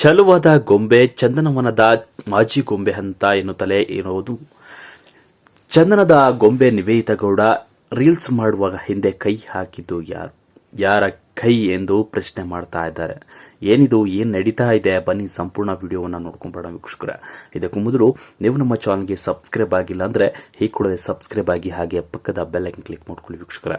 ಚಲುವಾದ ಗೊಂಬೆ, ಚಂದನವನದ ಮಾಜಿ ಗೊಂಬೆ ಅಂತ ಎನ್ನುತ್ತಲೇ ಏನೋದು ಚಂದನದ ಗೊಂಬೆ ನಿವೇದಿತ ಗೌಡ ರೀಲ್ಸ್ ಮಾಡುವಾಗ ಹಿಂದೆ ಕೈ ಹಾಕಿದ್ದು ಯಾರು? ಯಾರ ಕೈ ಎಂದು ಪ್ರಶ್ನೆ ಮಾಡ್ತಾ ಇದ್ದಾರೆ. ಏನಿದು, ಏನು ನಡೀತಾ ಇದೆ? ಬನ್ನಿ ಸಂಪೂರ್ಣ ವಿಡಿಯೋವನ್ನು ನೋಡ್ಕೊಂಡ್ಬೇಡ ವೀಕ್ಷಕರ. ಇದಕ್ಕೂ ಮೊದಲು ನೀವು ನಮ್ಮ ಚಾನಲ್ಗೆ ಸಬ್ಸ್ಕ್ರೈಬ್ ಆಗಿಲ್ಲ ಅಂದರೆ ಹೀಗೆ ಕೂಡಲೇ ಸಬ್ಸ್ಕ್ರೈಬ್ ಆಗಿ ಹಾಗೆ ಪಕ್ಕದ ಬೆಲ್ ಐಕನ್ ಕ್ಲಿಕ್ ಮಾಡ್ಕೊಳ್ಳಿ ವೀಕ್ಷಕರ.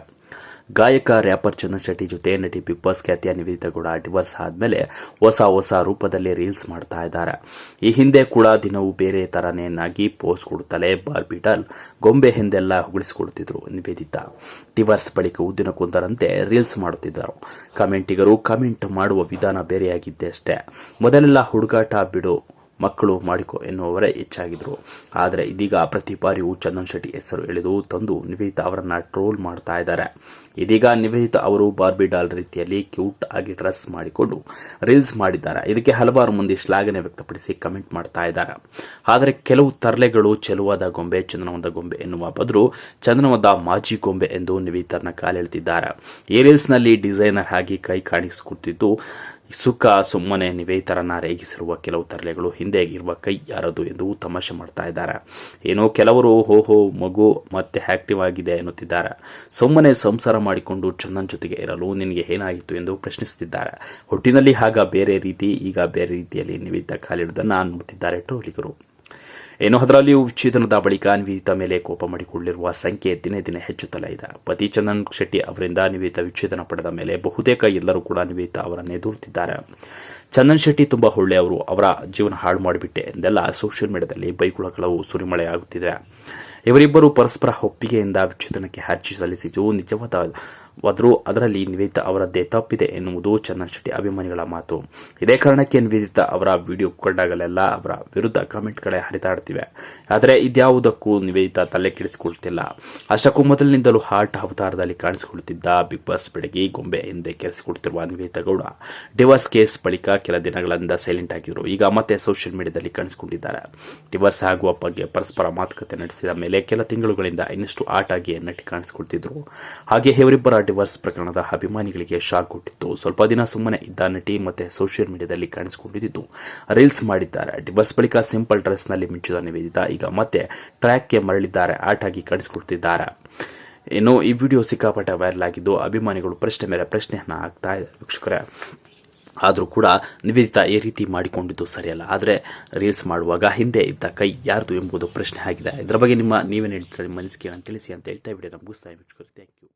ಗಾಯಕ ರ್ಯಾಪರ್ ಚಂದನ್ ಶೆಟ್ಟಿ ಜೊತೆ ನಟಿ ಬಿಗ್ ಬಾಸ್ ಖ್ಯಾತಿಯ ನಿವೇದಿತ ಕೂಡ ಡಿವರ್ಸ್ ಆದಮೇಲೆ ಹೊಸ ಹೊಸ ರೂಪದಲ್ಲಿ ರೀಲ್ಸ್ ಮಾಡ್ತಾ ಇದ್ದಾರೆ. ಈ ಹಿಂದೆ ಕೂಡ ದಿನವೂ ಬೇರೆ ತರನೇನಾಗಿ ಪೋಸ್ಟ್ ಕೊಡುತ್ತಲೇ ಬಾರ್ಬಿಟಲ್ ಗೊಂಬೆ ಹಿಂದೆಲ್ಲ ಹೊಗಳಿಸಿಕೊಡ್ತಿದ್ರು ನಿವೇದಿತ. ಡಿವರ್ಸ್ ಬಳಿಕ ದಿನಕ್ಕೊಂದರಂತೆ ರೀಲ್ಸ್ ಮಾಡುತ್ತಿದ್ದರು. ಕಮೆಂಟಿಗರು ಕಮೆಂಟ್ ಮಾಡುವ ವಿಧಾನ ಬೇರೆಯಾಗಿದ್ದೆ ಅಷ್ಟೇ. ಮೊದಲೆಲ್ಲ ಹುಡುಗಾಟ ಬಿಡು. ಮಕ್ಕಳು ಮಾಡಿಕೊ ಎನ್ನುವವರೇ ಹೆಚ್ಚಾಗಿದ್ರು ಆದರೆ ಇದೀಗ ಪ್ರತಿ ಬಾರಿಯೂ ಚಂದನ್ ಶೆಟ್ಟಿ ಹೆಸರು ಎಳೆದು ತಂದು ನಿವೇದಿತ ಅವರನ್ನು ಟ್ರೋಲ್ ಮಾಡ್ತಾ ಇದ್ದಾರೆ. ಇದೀಗ ನಿವೇದಿತ ಅವರು ಬಾರ್ಬಿ ಡಾಲ್ ರೀತಿಯಲ್ಲಿ ಕ್ಯೂಟ್ ಆಗಿ ಡ್ರೆಸ್ ಮಾಡಿಕೊಂಡು ರೀಲ್ಸ್ ಮಾಡಿದ್ದಾರೆ. ಇದಕ್ಕೆ ಹಲವಾರು ಮಂದಿ ಶ್ಲಾಘನೆ ವ್ಯಕ್ತಪಡಿಸಿ ಕಮೆಂಟ್ ಮಾಡ್ತಾ ಇದ್ದಾರೆ. ಆದರೆ ಕೆಲವು ತರಲೆಗಳು ಚೆಲುವಾದ ಗೊಂಬೆ ಚಂದನವದ ಗೊಂಬೆ ಎನ್ನುವ ಬದಲು ಚಂದನವದ ಮಾಜಿ ಗೊಂಬೆ ಎಂದು ನಿವೇದಿತರನ್ನ ಕಾಲೆಳೆದಿದ್ದಾರೆ. ಈ ರೀಲ್ಸ್ನಲ್ಲಿ ಡಿಸೈನರ್ ಆಗಿ ಕೈ ಕಾಣಿಸಿಕೊಟ್ಟಿದ್ದು ಸುಖ, ಸುಮ್ಮನೆ ನಿವೇತರನ್ನ ರೇಗಿಸಿರುವ ಕೆಲವು ತರಲೆಗಳು ಹಿಂದೆ ಇರುವ ಕೈ ಯಾರದು ಎಂದು ತಮಾಷೆ ಮಾಡ್ತಾ ಇದ್ದಾರೆ. ಏನೋ ಕೆಲವರು ಹೋಹೋ ಮಗು ಮತ್ತೆ ಆಕ್ಟಿವ್ ಆಗಿದೆ ಎನ್ನುತ್ತಿದ್ದಾರೆ. ಸುಮ್ಮನೆ ಸಂಸಾರ ಮಾಡಿಕೊಂಡು ಚಂದನ್ ಜೊತೆಗೆ ಇರಲು ನಿನಗೆ ಏನಾಗಿತ್ತು ಎಂದು ಪ್ರಶ್ನಿಸುತ್ತಿದ್ದಾರೆ. ಹುಟ್ಟಿನಲ್ಲಿ ಆಗ ಬೇರೆ ರೀತಿ, ಈಗ ಬೇರೆ ರೀತಿಯಲ್ಲಿ ನಿವೇದ ಕಾಲಿಡುವುದನ್ನು ನೋಡುತ್ತಿದ್ದಾರೆ ಟ್ರೋಲಿಗರು. ಏನು ಅದರಲ್ಲಿಯೂ ವಿಚ್ಛೇದನದ ಬಳಿಕ ನಿವೇದಿತ ಮೇಲೆ ಕೋಪ ಮಾಡಿಕೊಳ್ಳಿರುವ ಸಂಖ್ಯೆ ದಿನೇ ದಿನೇ ಹೆಚ್ಚುತ್ತಲೇ ಇದೆ. ಪತಿ ಚಂದನ್ ಶೆಟ್ಟಿ ಅವರಿಂದ ನಿವೇದಿತ ವಿಚ್ಛೇದನ ಪಡೆದ ಮೇಲೆ ಬಹುತೇಕ ಎಲ್ಲರೂ ಕೂಡ ನಿವೇದಿತ ಅವರನ್ನು ದೂರುತ್ತಿದ್ದಾರೆ. ಚಂದನ್ ಶೆಟ್ಟಿ ತುಂಬಾ ಒಳ್ಳೆಯವರು ಅವರ ಜೀವನ ಹಾಳು ಮಾಡಿಬಿಟ್ಟೆ ಎಂದೆಲ್ಲ ಸೋಷಿಯಲ್ ಮೀಡಿಯಾದಲ್ಲಿ ಬೈಗುಳಗಳವು ಸುರಿಮಳೆ ಆಗುತ್ತಿದೆ ಇವರಿಬ್ಬರು ಪರಸ್ಪರ ಒಪ್ಪಿಗೆಯಿಂದ ವಿಚ್ಛೇದನಕ್ಕೆ ಅರ್ಜಿ ಸಲ್ಲಿಸಿದ್ದು ನಿಜವಾದವಾದರೂ ಅದರಲ್ಲಿ ನಿವೇದಿತ ಅವರದ್ದೇ ತಪ್ಪಿದೆ ಎನ್ನುವುದು ಚಂದನ್ ಶೆಟ್ಟಿ ಅಭಿಮಾನಿಗಳ ಮಾತು. ಇದೇ ಕಾರಣಕ್ಕೆ ನಿವೇದಿತ ಅವರ ವಿಡಿಯೋ ಕಂಡಾಗಲೆಲ್ಲ ಅವರ ವಿರುದ್ಧ ಕಮೆಂಟ್ಗಳೇ ಹರಿದಾಡ್ತಿವೆ. ಆದರೆ ಇದ್ಯಾವುದಕ್ಕೂ ನಿವೇದಿತ ತಲೆ ಕೆಡಿಸಿಕೊಳ್ತಿಲ್ಲ ಅಷ್ಟಕ್ಕೂ ಮೊದಲಿನಿಂದಲೂ ಹಾರ್ಟ್ ಅವತಾರದಲ್ಲಿ ಕಾಣಿಸಿಕೊಳ್ಳುತ್ತಿದ್ದ ಬಿಗ್ ಬಾಸ್ ಬೆಳಗ್ಗೆ ಗೊಂಬೆ ಎಂದೇ ಕೆರೆಸಿಕೊಳ್ತಿರುವ ನಿವೇದಿತ ಗೌಡ, ಡಿವರ್ಸ್ ಕೇಸ್ ಬಳಿಕ ಕೆಲ ದಿನಗಳಿಂದ ಸೈಲೆಂಟ್ ಆಗಿದ್ರು. ಈಗ ಮತ್ತೆ ಸೋಷಿಯಲ್ ಮೀಡಿಯಾದಲ್ಲಿ ಕಾಣಿಸಿಕೊಂಡಿದ್ದಾರೆ. ಡಿವರ್ಸ್ ಆಗುವ ಬಗ್ಗೆ ಪರಸ್ಪರ ಮಾತುಕತೆ ನಡೆಸಿದ ಮೇಲೆ ಕೆಲ ತಿಂಗಳುಗಳಿಂದ ಇನ್ನಷ್ಟು ಆಟಾಗಿ ನಟಿ ಕಾಣಿಸಿಕೊಳ್ತಿದ್ರು. ಹಾಗೆ ಇವರಿಬ್ಬರ ಡಿವರ್ಸ್ ಪ್ರಕರಣದ ಅಭಿಮಾನಿಗಳಿಗೆ ಶಾಕ್ ಕೊಟ್ಟಿತ್ತು. ಸ್ವಲ್ಪ ದಿನ ಸುಮ್ಮನೆ ಇದ್ದ ನಟಿ ಮತ್ತೆ ಸೋಷಿಯಲ್ ಮೀಡಿಯಾದಲ್ಲಿ ಕಾಣಿಸಿಕೊಂಡಿದ್ದು. ರೀಲ್ಸ್ ಮಾಡಿದ್ದಾರೆ. ಡಿವರ್ಸ್ ಬಳಿಕ ಸಿಂಪಲ್ ಡ್ರೆಸ್ನಲ್ಲಿ ಮಿಂಚಿದ ನಿವೇದಿತ. ಈಗ ಮತ್ತೆ ಟ್ರ್ಯಾಕ್ಗೆ ಮರಳಿದ್ದಾರೆ. ಆಟ ಆಗಿ ಕಾಣಿಸಿಕೊಳ್ತಿದ್ದಾರೆ ಇನ್ನು ಈ ವಿಡಿಯೋ ಸಿಕ್ಕಾಪಟ್ಟೆ ವೈರಲ್ ಆಗಿದ್ದು ಅಭಿಮಾನಿಗಳು ಪ್ರಶ್ನೆ ಮೇಲೆ ಪ್ರಶ್ನೆಯನ್ನು ಹಾಕ್ತಾ ಇದ್ದಾರೆ ವೀಕ್ಷಕರೇ. ಆದರೂ ಕೂಡ ನಿವೇದಿತ ಈ ರೀತಿ ಮಾಡಿಕೊಂಡಿದ್ದು ಸರಿಯಲ್ಲ. ಆದರೆ ರೀಲ್ಸ್ ಮಾಡುವಾಗ ಹಿಂದೆ ಇದ್ದ ಕೈ ಯಾರ್ದು ಎಂಬುದು ಪ್ರಶ್ನೆ ಆಗಿದೆ. ಇದರ ಬಗ್ಗೆ ನಿಮ್ಮ ನೀವೇನು ಹೇಳ್ತೀರಾ? ನಿಮ್ಮ ಅನಿಸಿಕೆಯನ್ನು ತಿಳಿಸಿ ಅಂತ ಹೇಳ್ತಾ ವಿಡಿಯೋ ಮುಗಿಸ್ತಾ ಥ್ಯಾಂಕ್ ಯು